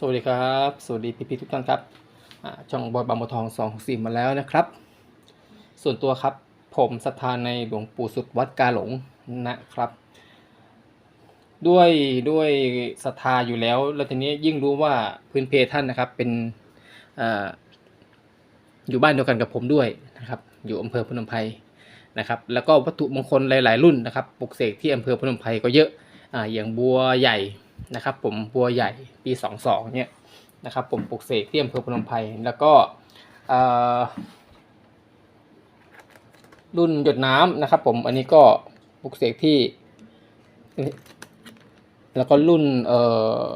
สวัสดีครับ สวัสดีพี่พี่ๆทุกท่านครับช่องบอยบางบัวทอง2 6 4มาแล้วนะครับ ส่วนตัวครับผมศรัทธาในหลวงปู่สุดวัดกาหลงนะครับ ด้วยด้วยศรัทธาอยู่แล้ว แล้วทีนี้ยิ่งรู้ว่าพื้นเพท่านนะครับเป็นออยู่บ้านเดียวกันกับผมด้วยนะครับ อยู่อำเภอพนมไพรนะครับ แล้วก็วัตถุมงคลหลาย ๆ รุ่นนะครับปลุกเสกที่อำเภอพนมไพรก็เยอะอ่าอย่างบัวใหญ่ นะครับ ผมบัวใหญ่ปี 22เนี่ยนะครับ ผมปลูกเสกที่อำเภอพนมไพรแล้วก็รุ่นหยดน้ำนะครับ ผมอันนี้ก็ปลูกเสกที่ แล้วก็รุ่นเอ่อ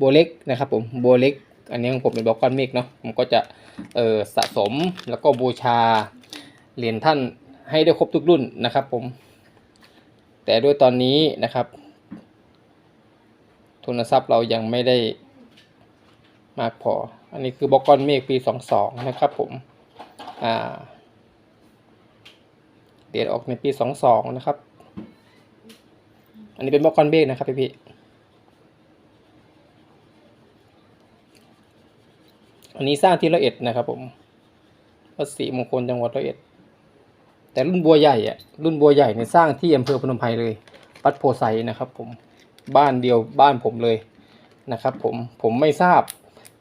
บัวเล็กนะครับ ผมบัวเล็กอันนี้ของผมเป็นบล็อกก้อนเมฆเนาะผมก็จะเอ่อสะสมแล้วก็บูชาเหรียญท่านให้ได้ครบทุกรุ่นนะครับ ผม แต่ด้วยตอนนี้นะครับ ทุนทรัพย์เรายังไม่ได้มากพอ อันนี้คือบล็อกก้อนเมฆปี 22 นะครับผมอ่าเดียดออกในปี 22 นะครับ อันนี้เป็นบล็อกก้อนเมฆนะครับพี่พี่อันนี้สร้างที่ร้อยเอ็ดนะครับผมวัดศรีมงคลจังหวัดร้อยเอ็ด แต่รุ่นบัวใหญ่อะรุ่นบัวใหญ่เนี่ยสร้างที่อำเภอพนมไพรเลยวัดโพไซนะครับผม บ้านเดียวบ้านผมเลยนะครับผมผมไม่ทราบ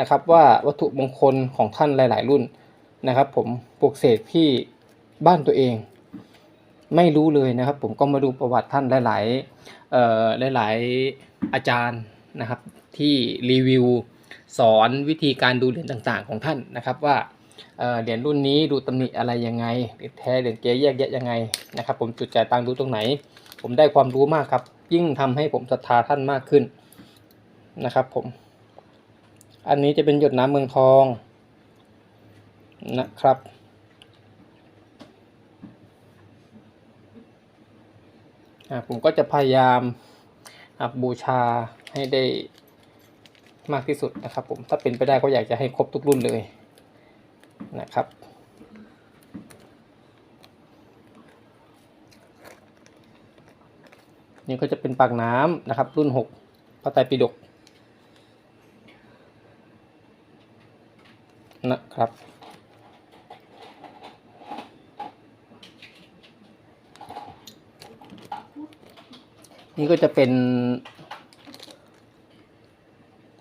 นะครับว่าวัตถุมงคลของท่านหลาย ๆ รุ่นนะครับ ผมปลูกเสกที่บ้านตัวเอง ไม่รู้เลยนะครับ ผมก็มาดูประวัติท่านหลาย ๆ เอ่อหลาย ๆ อาจารย์นะครับ ที่รีวิวสอนวิธีการดูเหรียญต่าง ๆ ของท่านนะครับว่าเหรียญรุ่นนี้ดูตำหนิอะไรยังไงเหรียญแท้เหรียญเก๊แยกแยะยังไงนะครับ ผมจุดจ่ายตังค์ดูตรงไหน ผมได้ความรู้มากครับ ยิ่งทำให้ผมศรัทธาท่านมากขึ้นนะครับผม อันนี้จะเป็นหยดน้ำเมืองทองนะครับ ผมก็จะพยายามบูชาให้ได้มากที่สุดนะครับผม ถ้าเป็นไปได้ก็อยากจะให้ครบทุกรุ่นเลยนะครับ นี่ก็จะเป็นปากน้ำนะครับ รุ่นหกพระไตรปิฎกนะครับ นี่ก็จะเป็น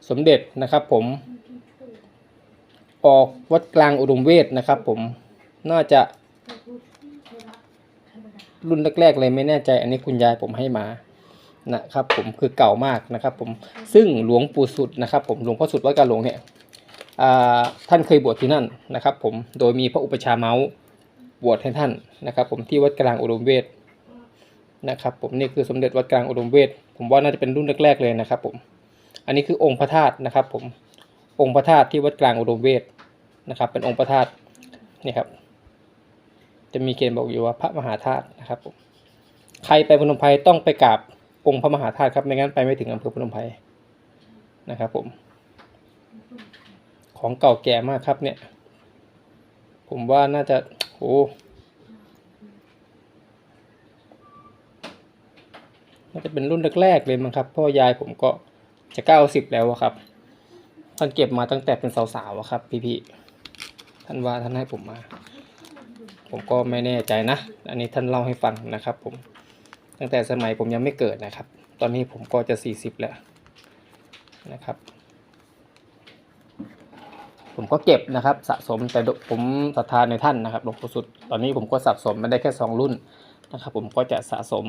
สมเด็จนะครับผม ออกวัดกลางอุดมเวทนะครับผม น่าจะ รุ่นแรกๆเลยไม่แน่ใจ อันนี้คุณยายผมให้มานะครับผมคือเก่ามากนะครับผมซึ่งหลวงปู่สุดนะครับผมหลวงพ่อสุดวัดกาหลงเนี่ยอ่าท่านเคยบวชที่นั่นนะครับผมโดยมีพระอุปชฌาย์เมาส์บวชให้ท่านนะครับผมที่วัดกลางอุดมเวทนะครับผมนี่คือสมเด็จวัดกลางอุดมเวทผมว่าน่าจะเป็นรุ่นแรกๆเลยนะครับผมอันนี้คือองค์พระธาตุนะครับผมองค์พระธาตุที่วัดกลางอุดมเวทนะครับเป็นองค์พระธาตุนี่ครับ จะมีเขียนบอกอยู่ว่าพระมหาธาตุนะครับผมใครไปพนมไพรต้องไปกราบองค์พระมหาธาตุครับไม่งั้นไปไม่ถึงอำเภอพนมไพรนะครับผม ของเก่าแก่มากครับเนี่ย ผมว่าน่าจะโอ้น่าจะเป็นรุ่นแรกๆเลยมั้งครับพ่อยายผมก็จะเก้าสิบแล้วอะครับท่านเก็บมาตั้งแต่เป็นสาวๆอะครับ พี่ๆท่านว่าท่านให้ผมมา ผมก็ไม่แน่ใจนะ อันนี้ท่านเล่าให้ฟังนะครับ ผม ตั้งแต่สมัยผมยังไม่เกิดนะครับ ตอนนี้ผมก็จะสี่สิบแล้วนะครับ ผมก็เก็บนะครับ สะสมแต่ผมศรัทธาในท่านนะครับหลวงปู่สุด ตอนนี้ผมก็สะสมมาได้แค่สองรุ่นนะครับ ผมก็จะสะสม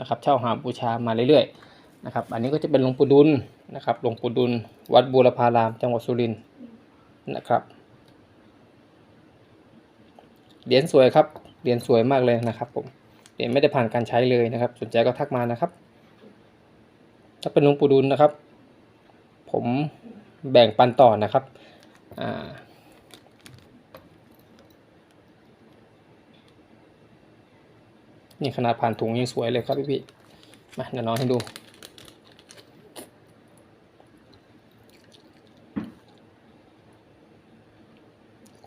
นะครับ เช่าหาบูชามาเรื่อยๆนะครับ อันนี้ก็จะเป็นหลวงปู่ดุลนะครับหลวงปู่ดุลวัดบูรพาราม จังหวัดสุรินทร์นะครับ เหรียญสวยครับ เหรียญสวยมากเลยนะครับผม เหรียญไม่ได้ผ่านการใช้เลยนะครับ สนใจก็ทักมานะครับ ถ้าเป็นหลวงปู่ดุลนะครับ ผมแบ่งปันต่อนะครับอ่านี่ขนาดผ่านถุงยังสวยเลยครับพี่พี่ๆมาเดี๋ยวน้องให้ดู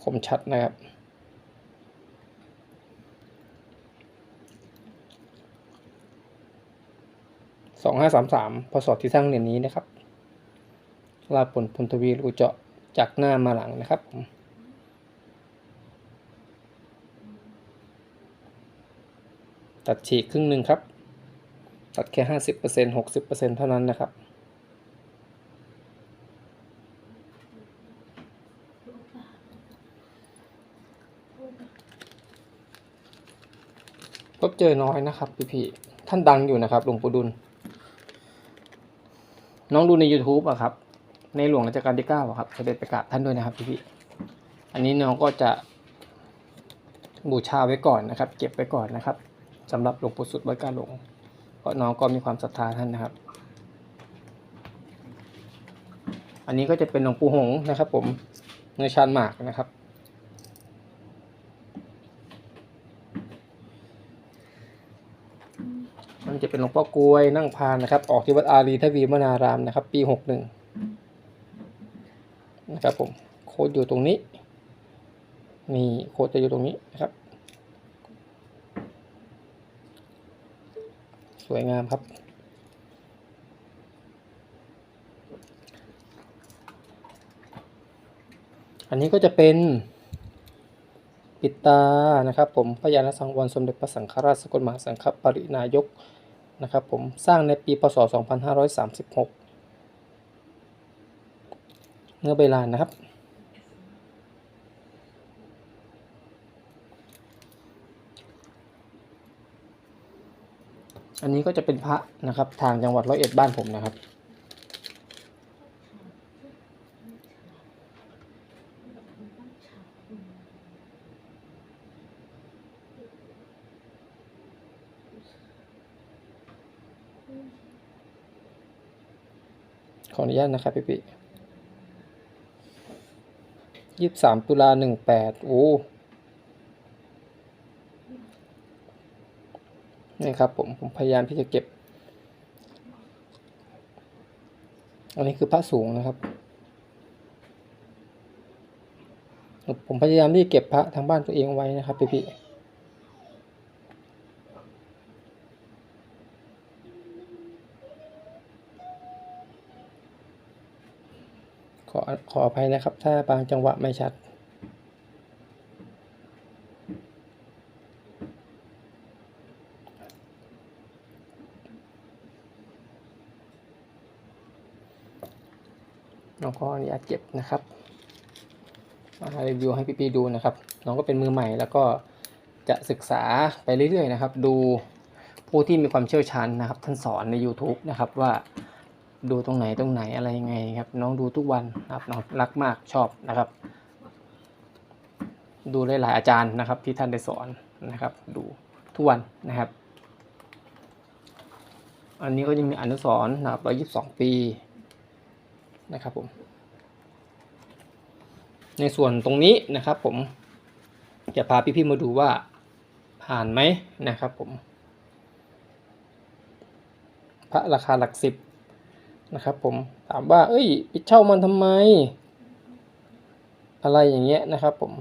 คมชัดนะครับ สองห้าสามสามพศที่สร้างเหรียญนี้นะครับ ลาผลพลทวีรูเจาะจากหน้ามาหลังนะครับผมตัดฉีกครึ่งหนึ่งครับ ตัดแค่ห้าสิบเปอร์เซ็นหกสิบเปอร์เซ็นเท่านั้นนะครับ พบเจอน้อยนะครับพี่ๆท่านดังอยู่นะครับหลวงปู่ดุล น้องดูใน YouTube อะครับ ในหลวงรัชกาลที่เก้าอะครับเสด็จไปกราบท่านด้วยนะครับพี่ๆอันนี้น้องก็จะบูชาไว้ก่อนนะครับ เก็บไว้ก่อนนะครับสำหรับหลวงปู่สุดวัดกาหลงเพราะน้องก็มีความศรัทธาท่านนะครับ อันนี้ก็จะเป็นหลวงปู่หงนะครับ ผมเนื้อชานหมากนะครับ มัน จะเป็นหลวงพ่อกลวยนั่งพานนะครับ ออกที่วัดอารีทวีมนารามนะครับ ปีหกหนึ่งนะครับผมโค้ดอยู่ตรงนี้ นี่โค้ดจะอยู่ตรงนี้นะครับ สวยงามครับอันนี้ก็จะเป็นปิดตานะครับผมพญาณสังวรสมเด็จพระสังฆราชสกลมหาสังฆปรินายก นะครับผมสร้างในปีพศ 2536 เนื้อใบลานนะครับ อันนี้ก็จะเป็นพระนะครับทางจังหวัดร้อยเอ็ดบ้านผมนะครับ ขออนุญาตนะครับพี่พี่ยี่สามตุลาหนึ่งแปดโอ้นี่ครับผม ผมพยายามที่จะเก็บ อันนี้คือพระสูงนะครับ ผมพยายามที่จะเก็บพระทางบ้านตัวเองไว้นะครับพี่พี่ อขออภัยนะครับ ถ้าบางจังหวะไม่ชัด น้องก็อนุญาตเก็บนะครับมารีวิวให้พี่ๆดูนะครับ น้องก็เป็นมือใหม่แล้วก็จะศึกษาไปเรื่อยๆนะครับ ดูผู้ที่มีความเชี่ยวชาญนะครับ ท่านสอนใน YouTube นะครับว่า ดูตรงไหนตรงไหนอะไรยังไงครับ น้องดูทุกวันนะครับน้องรักมากชอบนะครับ ดูหลายๆอาจารย์นะครับ ที่ท่านได้สอนนะครับ ดูทุกวันนะครับ อันนี้ก็ยังมีอนุสรณ์นะครับ122ปีนะครับผม ในส่วนตรงนี้นะครับผมจะพาพี่ๆมาดูว่าผ่านไหมนะครับผม พระราคาหลักสิบ นะครับผมถามว่า เอ้ยไปเช่ามันทำไม อะไรอย่างเงี้ยนะครับผม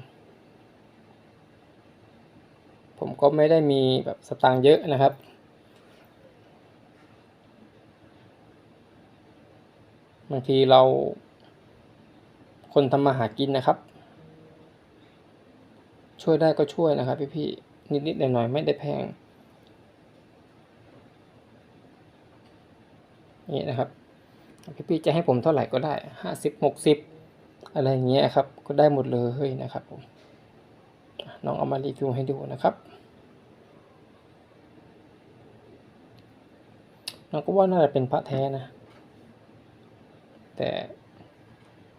ผมก็ไม่ได้มีแบบสตางค์เยอะนะครับ บางทีเรา คนทำมาหากินนะครับ ช่วยได้ก็ช่วยนะครับพี่ๆนิดๆหน่อยๆไม่ได้แพงนี่นะครับ พี่ๆจะให้ผมเท่าไหร่ก็ได้ห้าสิบหกสิบอะไรอย่างเงี้ยครับ ก็ได้หมดเลยนะครับผมน้องเอามารีวิวให้ดูนะครับน้องก็ว่าน่าจะเป็นพระแท้นะ แต่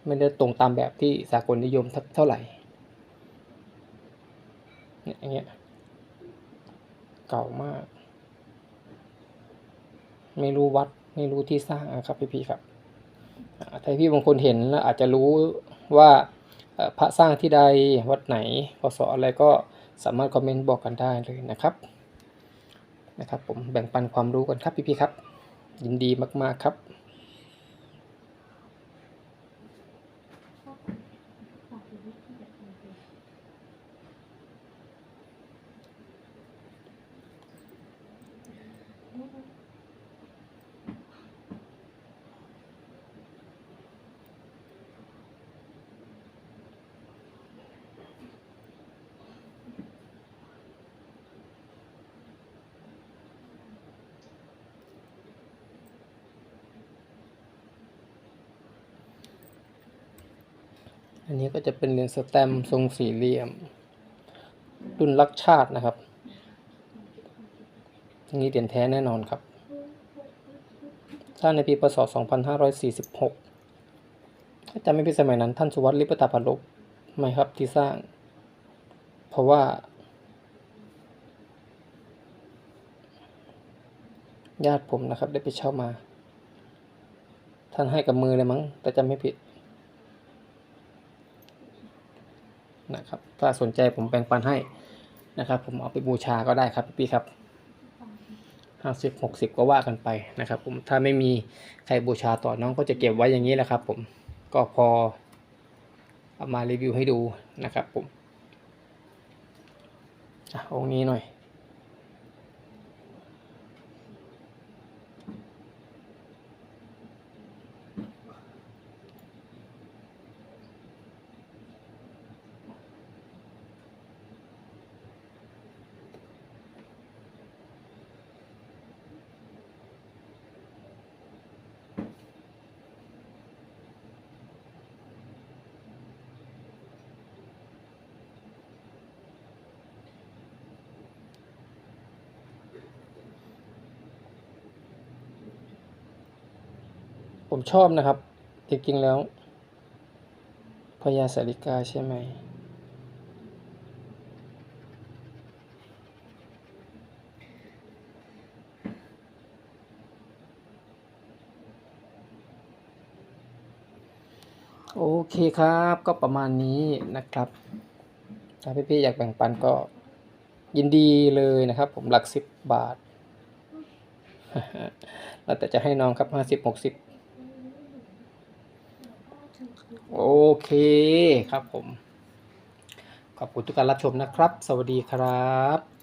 ไม่ได้ตรงตามแบบที่สากลนิยมเท่าไหร่เนี่ยอย่างเงี้ยเก่ามาก ไม่รู้วัด ไม่รู้ที่สร้างครับพี่พี่ครับถ้าพี่บางคนเห็นแล้วอาจจะรู้ว่าพระสร้างที่ใดวัดไหนพศอะไรก็สามารถคอมเมนต์บอกกันได้เลยนะครับนะครับ ผมแบ่งปันความรู้กันครับพี่พี่ครับ ยินดีมากๆครับ อันนี้ก็จะเป็นเหรียญสแตมทรงสี่เหลี่ยม รุ่นรักชาตินะครับอันนี้เหรียญแท้แน่นอนครับ สร้างในปีพศ 2546 ถ้าจำไม่ผิดสมัยนั้น ท่านสุวัสดิ์ลิปตาพัลบไหมครับที่สร้าง เพราะว่าญาติผมนะครับได้ไปเช่ามา ท่านให้กับมือเลยมั้ง แต่จำไม่ผิด นะครับ ถ้าสนใจผมแบ่งปันให้นะครับ ผมเอาไปบูชาก็ได้ครับพี่ครับห้าสิบหกสิบก็ว่ากันไปนะครับ ผมถ้าไม่มีใครบูชาต่อน้องก็จะเก็บไว้อย่างนี้แหละครับ ผมก็พอเอามารีวิวให้ดูนะครับ ผมอะองค์นี้หน่อย ผมชอบนะครับ จริงๆแล้วพญาสาริกาใช่ไหม โอเคครับก็ประมาณนี้นะครับ ถ้าพี่ๆอยากแบ่งปันก็ยินดีเลยนะครับ ผมหลักสิบบาทแล้วแต่จะให้น้องครับห้าสิบหกสิบ โอเคครับผม ขอบคุณทุกการรับชมนะครับ สวัสดีครับ